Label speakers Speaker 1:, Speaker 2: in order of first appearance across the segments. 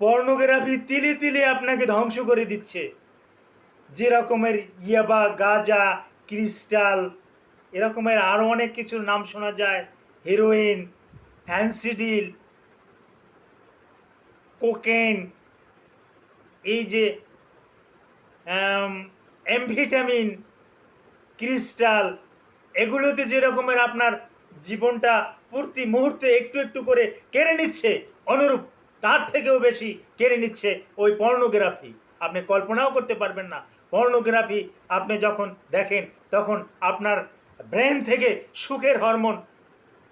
Speaker 1: Pornography তিলে তিলে আপনাকে ধ্বংস করে দিচ্ছে। যে রকমের ইয়াবা, গাজা, ক্রিস্টাল, এরকমের আরও অনেক কিছুর নাম শোনা যায়। হেরোইন ফ্যান্সিডিল কোকেন, এই যে এমভিটামিন ক্রিস্টাল, এগুলোতে যে রকমের আপনার জীবনটা প্রতি মুহূর্তে একটু একটু করে কেড়ে নিচ্ছে। অনুরূপ। তার থেকেও বেশি কেড়ে নিচ্ছে ওই পর্নোগ্রাফি। আপনি কল্পনাও করতে পারবেন না। পর্নোগ্রাফি আপনি যখন দেখেন, তখন আপনার ব্রেন থেকে সুখের হরমোন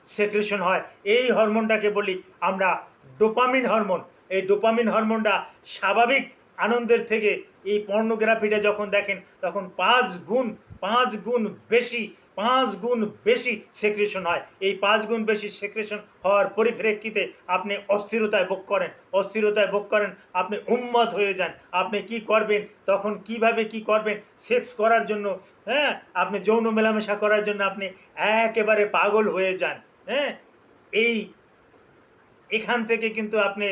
Speaker 1: সেক্রেশন হয়। এই হরমোনটাকে বলি আমরা ডোপামিন হরমোন। এই ডোপামিন হরমোনটা স্বাভাবিক আনন্দের থেকে এই পর্নোগ্রাফিটা যখন দেখেন, তখন পাঁচ গুণ পাঁচ গুণ বেশি পাঁচ গুণ বেশি সেক্রেশন হয়। এই পাঁচ গুণ বেশি সেক্রেশন হওয়ার পরিপ্রেক্ষিতে আপনি অস্থিরতায় ভোগ করেন। অস্থিরতায় ভোগ করেন, আপনি উন্মত হয়ে যান। আপনি কি করবেন, তখন কীভাবে কি করবেন সেক্স করার জন্য হ্যাঁ? আপনি যৌন মেলামেশা করার জন্য আপনি একেবারে পাগল হয়ে যান হ্যাঁ? এই, এখান থেকে কিন্তু আপনি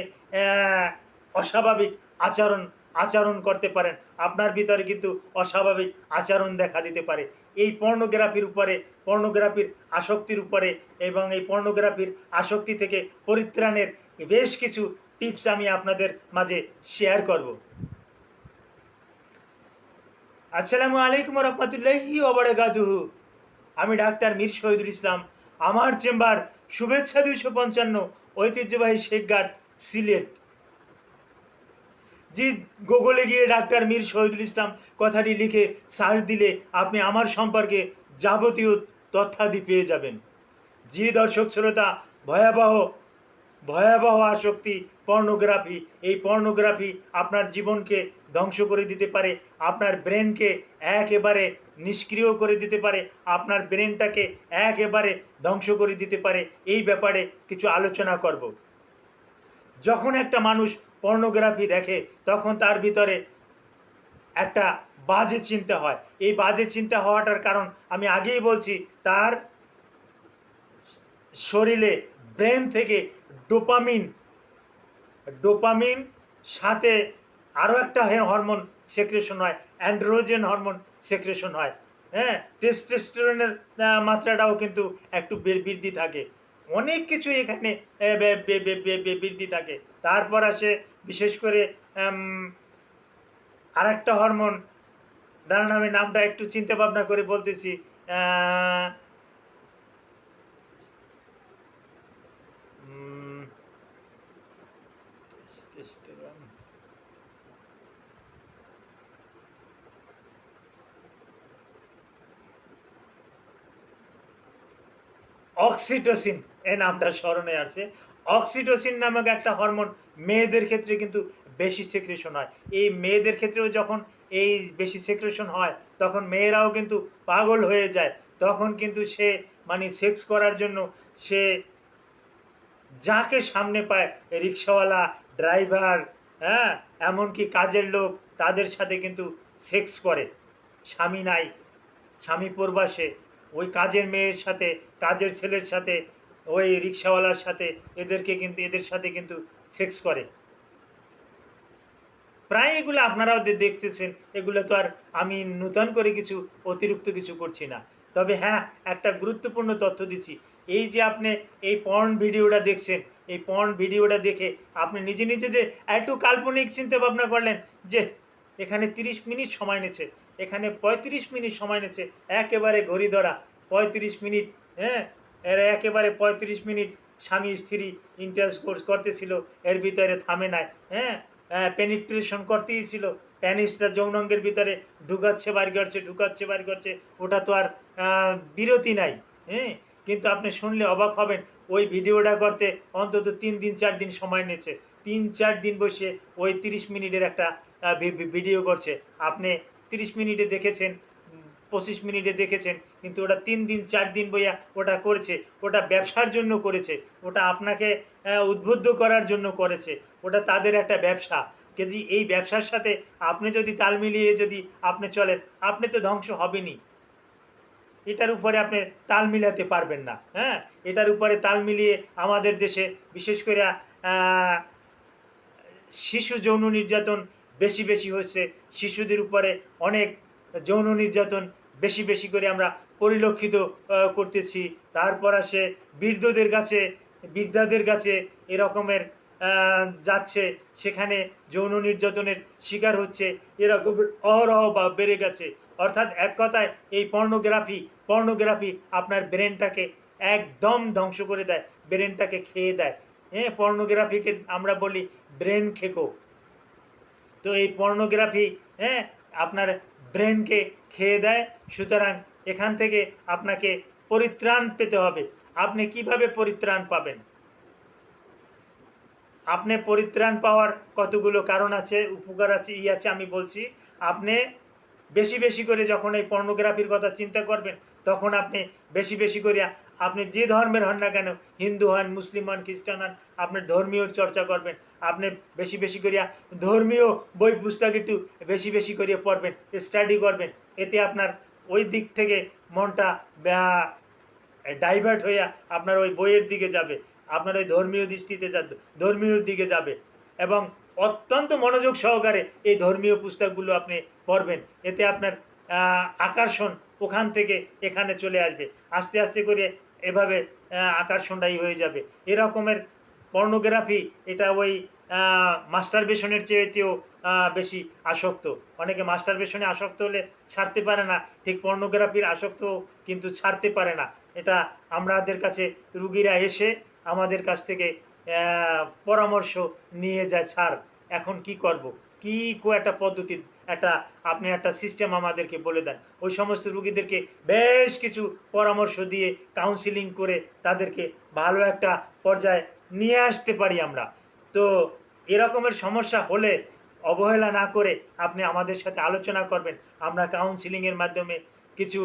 Speaker 1: অস্বাভাবিক আচরণ আচরণ করতে পারেন। আপনার ভিতরে কিন্তু অস্বাভাবিক আচরণ দেখা দিতে পারে। এই পর্নোগ্রাফির উপরে, পর্নোগ্রাফির আসক্তির উপরে এবং এই পর্নোগ্রাফির আসক্তি থেকে পরিত্রাণের বেশ কিছু টিপস আমি আপনাদের মাঝে শেয়ার করব। আসসালামু আলাইকুম রহমতুল্লাহি ওবরাকাতুহু আমি ডাক্তার মীর শহীদুল ইসলাম। আমার চেম্বার শুভেচ্ছা দুইশো পঞ্চান্ন ঐতিহ্যবাহী শেখঘাট সিলেট। জি গুগলে গিয়ে ডাক্তার মীর শহীদুল ইসলাম কথাটি লিখে সার্চ দিলে আপনি আমার সম্পর্কে যাবতীয় তথ্যাদি পেয়ে যাবেন। যে দর্শক শ্রোতা, ভয়াবহ ভয়াবহ আসক্তি, পর্নোগ্রাফি, এই পর্নোগ্রাফি আপনার জীবনকে ধ্বংস করে দিতে পারে, আপনার ব্রেনকে একেবারে নিষ্ক্রিয় করে দিতে পারে, আপনার ব্রেনটাকে একেবারে ধ্বংস করে দিতে পারে, এই ব্যাপারে কিছু আলোচনা করব। যখন একটা মানুষ পর্নোগ্রাফি দেখে, তখন তার ভিতরে একটা বাজে চিন্তা হয়। এই বাজে চিন্তা হওয়াটার কারণ আমি আগেই বলছি, তার শরীরে ব্রেন থেকে ডোপামিন ডোপামিন সাথে আরও একটা হরমোন সেক্রেশন হয় অ্যান্ড্রোজেন হরমোন সেক্রেশন হয়। হ্যাঁ টেস্টোস্টেরনের মাত্রাটাও কিন্তু একটু বৃদ্ধি থাকে। অনেক কিছু এখানে বৃদ্ধি থাকে। তারপর আসে বিশেষ করে আর একটা হরমোন দাঁড়ান আমি নামটা একটু চিন্তা ভাবনা করে বলতেছি। অক্সিটোসিন এই নামটা স্মরণে আছে। অক্সিটোসিন নামক একটা হরমোন মেয়েদের ক্ষেত্রে কিন্তু বেশি সেক্রেশন হয়। এই মেয়েদের ক্ষেত্রেও যখন এই বেশি সেক্রেশন হয়, তখন মেয়েরাও কিন্তু পাগল হয়ে যায়। তখন কিন্তু সে মানে সেক্স করার জন্য সে যাকে সামনে পায় রিক্সাওয়ালা ড্রাইভার হ্যাঁ এমনকি কাজের লোক, তাদের সাথে কিন্তু সেক্স করে। স্বামী নাই, স্বামী প্রবাসে, ওই কাজের মেয়ের সাথে, কাজের ছেলের সাথে ওই রিক্সাওয়ালার সাথে, এদেরকে কিন্তু, এদের সাথে কিন্তু সেক্স করে। প্রায় এগুলো আপনারাও দেখতেছেন, এগুলো তো আর আমি নূতন করে কিছু, অতিরিক্ত কিছু করছি না। তবে হ্যাঁ একটা গুরুত্বপূর্ণ তথ্য দিচ্ছি। এই যে আপনি এই পর্ন ভিডিওটা দেখছেন, এই পর্ন ভিডিওটা দেখে আপনি নিজে নিজে যে একটু কাল্পনিক চিন্তা ভাবনা করলেন যে এখানে তিরিশ মিনিট সময় নিচ্ছে, এখানে পঁয়ত্রিশ মিনিট সময় নিচ্ছে, একেবারে ঘড়ি ধরা, পঁয়ত্রিশ মিনিট হ্যাঁ এর একেবারে পঁয়ত্রিশ মিনিট স্বামী স্ত্রী ইন্টারেস্ট কোর্স করতেছিল, এর ভিতরে থামে নাই হ্যাঁ? পেনিট্রেশন করতেই ছিল। প্যানিসটা যৌনঙ্গের ভিতরে ঢুকাচ্ছে বাড়ি করছে, ঢুকাচ্ছে বাড়ি করছে, ওটা তো আর বিরতি নাই হ্যাঁ? কিন্তু আপনি শুনলে অবাক হবেন, ওই ভিডিওটা করতে অন্তত তিন দিন, চার দিন সময় নিয়েছে। তিন, চার দিন বসে ওই তিরিশ মিনিটের একটা ভিডিও করছে। আপনি তিরিশ মিনিটে দেখেছেন পঁচিশ মিনিটে দেখেছেন, কিন্তু ওটা তিন দিন, চার দিন বইয়া ওটা করেছে, ওটা ব্যবসার জন্য করেছে, ওটা আপনাকে উদ্বুদ্ধ করার জন্য করেছে, ওটা তাদের একটা ব্যবসা। কেজি, এই ব্যবসার সাথে আপনি যদি তাল মিলিয়ে যদি আপনি চলেন, আপনি তো ধ্বংস হবেনই। এটার উপরে আপনি তাল মিলাতে পারবেন না হ্যাঁ? এটার উপরে তাল মিলিয়ে আমাদের দেশে বিশেষ করে শিশু যৌন নির্যাতন বেশি বেশি হচ্ছে। শিশুদের উপরে অনেক যৌন নির্যাতন বেশি বেশি করে আমরা পরিলক্ষিত করতেছি। তারপর আসে বৃদ্ধদের কাছে, বৃদ্ধাদের কাছে এরকমের যাচ্ছে। সেখানে যৌন নির্যাতনের শিকার হচ্ছে। এরকম অহরহ বা বেড়ে গেছে। অর্থাৎ এক কথায় এই পর্নোগ্রাফি পর্নোগ্রাফি আপনার ব্রেনটাকে একদম ধ্বংস করে দেয়, ব্রেনটাকে খেয়ে দেয়। হ্যাঁ পর্নোগ্রাফিকে আমরা বলি ব্রেন খেকো। তো এই পর্নোগ্রাফি হ্যাঁ আপনার ব্রেনকে খেয়ে দেয়, সুতরাং এখান থেকে আপনাকে পরিত্রাণ পেতে হবে। আপনি কীভাবে পরিত্রাণ পাবেন? আপনি পরিত্রাণ পাওয়ার কতগুলো কারণ আছে, উপকার আছে, ই আছে আমি বলছি। আপনি বেশি বেশি করে যখন এই পর্নোগ্রাফির কথা চিন্তা করবেন, তখন আপনি বেশি বেশি করে আপনি যে ধর্মের হন না কেন, হিন্দু হন, মুসলিম হন, খ্রিস্টান হন আপনি ধর্মীয় চর্চা করবেন, আপনি বেশি বেশি করিয়া ধর্মীয় বই পুস্তক একটু বেশি বেশি করিয়া পড়বেন স্টাডি করবেন, এতে আপনার ওই দিক থেকে মনটা ডাইভার্ট হইয়া আপনার ওই বইয়ের দিকে যাবে, আপনার ওই ধর্মীয় দৃষ্টিতে ধর্মীয় দিকে যাবে এবং অত্যন্ত মনোযোগ সহকারে এই ধর্মীয় পুস্তকগুলো আপনি পড়বেন, এতে আপনার আকর্ষণ ওখান থেকে এখানে চলে আসবে, আস্তে আস্তে করে এভাবে আকর্ষণটাই হয়ে যাবে। এরকমের পর্নোগ্রাফি, এটা ওই মাস্টার বেশনের চেয়েতেও বেশি আসক্ত। অনেকে মাস্টার বেশনে আসক্ত হলে ছাড়তে পারে না, ঠিক পর্নোগ্রাফির আসক্ত কিন্তু ছাড়তে পারে না। এটা আমাদের কাছে রুগীরা এসে আমাদের কাছ থেকে পরামর্শ নিয়ে যায় ছাড় এখন কি করব? কি একটা পদ্ধতি, একটা আপনি একটা সিস্টেম আমাদেরকে বলে দেন। ওই সমস্ত রুগীদেরকে বেশ কিছু পরামর্শ দিয়ে কাউন্সিলিং করে তাদেরকে ভালো একটা পর্যায়ে নিয়ে আসতে পারি আমরা। তো এরকমের সমস্যা হলে অবহেলা না করে আপনি আমাদের সাথে আলোচনা করবেন। আমরা কাউন্সিলিংয়ের মাধ্যমে কিছু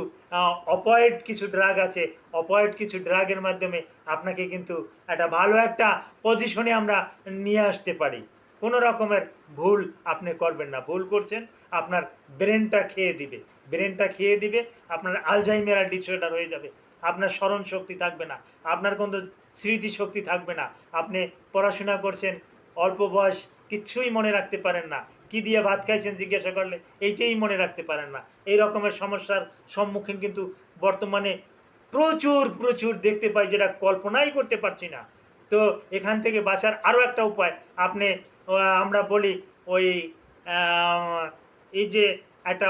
Speaker 1: অপয়েড কিছু ড্রাগ আছে অপয়েড কিছু ড্রাগের মাধ্যমে আপনাকে কিন্তু একটা ভালো একটা পজিশনে আমরা নিয়ে আসতে পারি। কোনো রকমের ভুল আপনি করবেন না। ভুল করছেন, আপনার ব্রেনটা খেয়ে দিবে। ব্রেনটা খেয়ে দিবে, আপনার আলঝাইমেরা ডিসঅর্ডার হয়ে যাবে। আপনার স্মরণ শক্তি থাকবে না, আপনার কোনো স্মৃতি শক্তি থাকবে না। আপনি পড়াশোনা করছেন, অল্প বয়স কিচ্ছুই মনে রাখতে পারেন না। কি দিয়ে ভাত খাইছেন জিজ্ঞাসা করলে, এইটাই মনে রাখতে পারেন না। এই রকমের সমস্যার সম্মুখীন কিন্তু বর্তমানে প্রচুর প্রচুর দেখতে পাই, যেটা কল্পনাই করতে পারছি না। তো এখান থেকে বাঁচার আরও একটা উপায়, আপনি আমরা বলি ওই এই যে একটা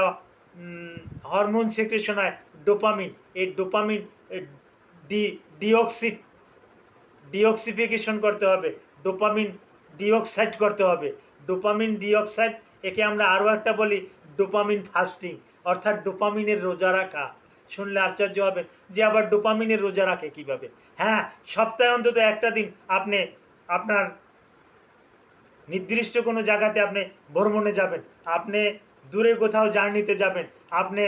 Speaker 1: হরমোন সেক্রেশন হয় ডোপামিন এই ডোপামিন ডি ডিঅক্সিড ডিঅক্সিফিকেশন করতে হবে ডোপামিন ডিঅক্সাইড করতে হবে ডোপামিন ডিঅক্সাইড একে আমরা আরও একটা বলি ডোপামিন ফাস্টিং অর্থাৎ ডোপামিনের রোজা রাখা। শুনলে আশ্চর্য হবেন যে আবার ডোপামিনের রোজা রাখে কীভাবে? হ্যাঁ সপ্তাহে অন্তত একটা দিন আপনি আপনার নির্দিষ্ট কোনো জায়গাতে আপনি ভ্রমণে যাবেন, আপনি দূরে কোথাও জার্নিতে যাবেন, আপনি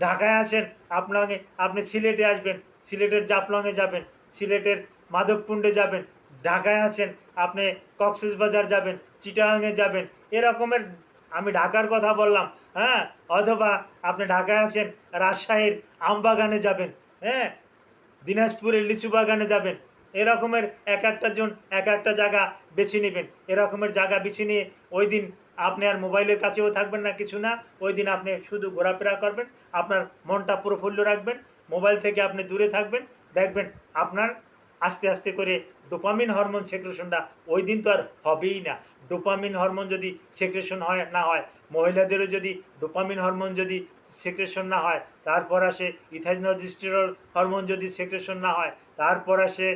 Speaker 1: ঢাকায় আছেন, আপনাকে, আপনি সিলেটে আসবেন, সিলেটের জাফলংয়ে যাবেন, সিলেটের মাধবকুণ্ডে যাবেন, ঢাকায় আছেন, আপনি কক্সবাজার যাবেন চিটাগাংয়ে যাবেন, এরকমের, আমি ঢাকার কথা বললাম হ্যাঁ অথবা আপনি ঢাকায় আছেন, রাজশাহীর আমবাগানে যাবেন হ্যাঁ দিনাজপুরের লিচু বাগানে যাবেন এরকমের এক একটা জন, এক একটা জায়গা বেছে নেবেন। এরকমের জায়গা বেছে নিয়ে ওই দিন আপনি আর মোবাইলের কাছেও থাকবেন না, কিছু না। ওই দিন আপনি শুধু ঘোরাফেরা করবেন, আপনার মনটা প্রফুল্ল রাখবেন, মোবাইল থেকে আপনি দূরে থাকবেন, দেখবেন আপনার আস্তে আস্তে করে ডোপামিন হরমোন সেক্রেশনটা ওই দিন তো আর হবেই না। ডোপামিন হরমোন যদি সেক্রেশন হয়, না হয়, মহিলাদেরও যদি ডোপামিন হরমোন যদি সেক্রেশন না হয়, তারপর আসে ইথাইনোজিস্টেরল হরমোন যদি সেক্রেশন না হয়, তারপর আসে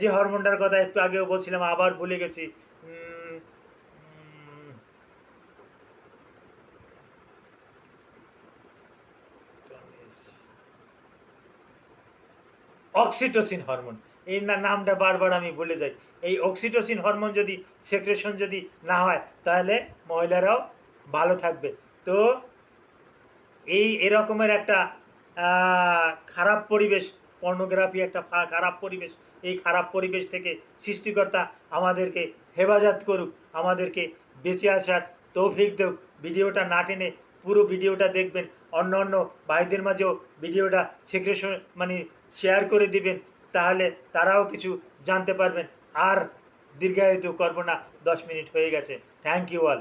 Speaker 1: যে হরমোনটার কথা একটু আগেও বলছিলাম, আবার ভুলে গেছি। Oxytocin hormone. এই না, নামটা বারবার আমি ভুলে যাই। এই অক্সিটোসিন হরমোন যদি সেক্রেশন যদি না হয়, তাহলে মহিলারাও ভালো থাকবে। তো এই এরকমের একটা খারাপ পরিবেশ পর্নোগ্রাফি একটা খারাপ পরিবেশ। এই খারাপ পরিবেশ থেকে সৃষ্টিকর্তা আমাদেরকে হেফাজত করুক, আমাদেরকে বেঁচে আসার তৌফিক দেব ভিডিওটা না টেনে পুরো ভিডিওটা দেখবেন। অন্য অন্য ভাইদের মাঝেও ভিডিওটা সেক্রেশন মানে শেয়ার করে দিবেন, তাহলে তারাও কিছু জানতে পারবেন। আর দীর্ঘায়িত করব না, দশ মিনিট হয়ে গেছে। Thank you all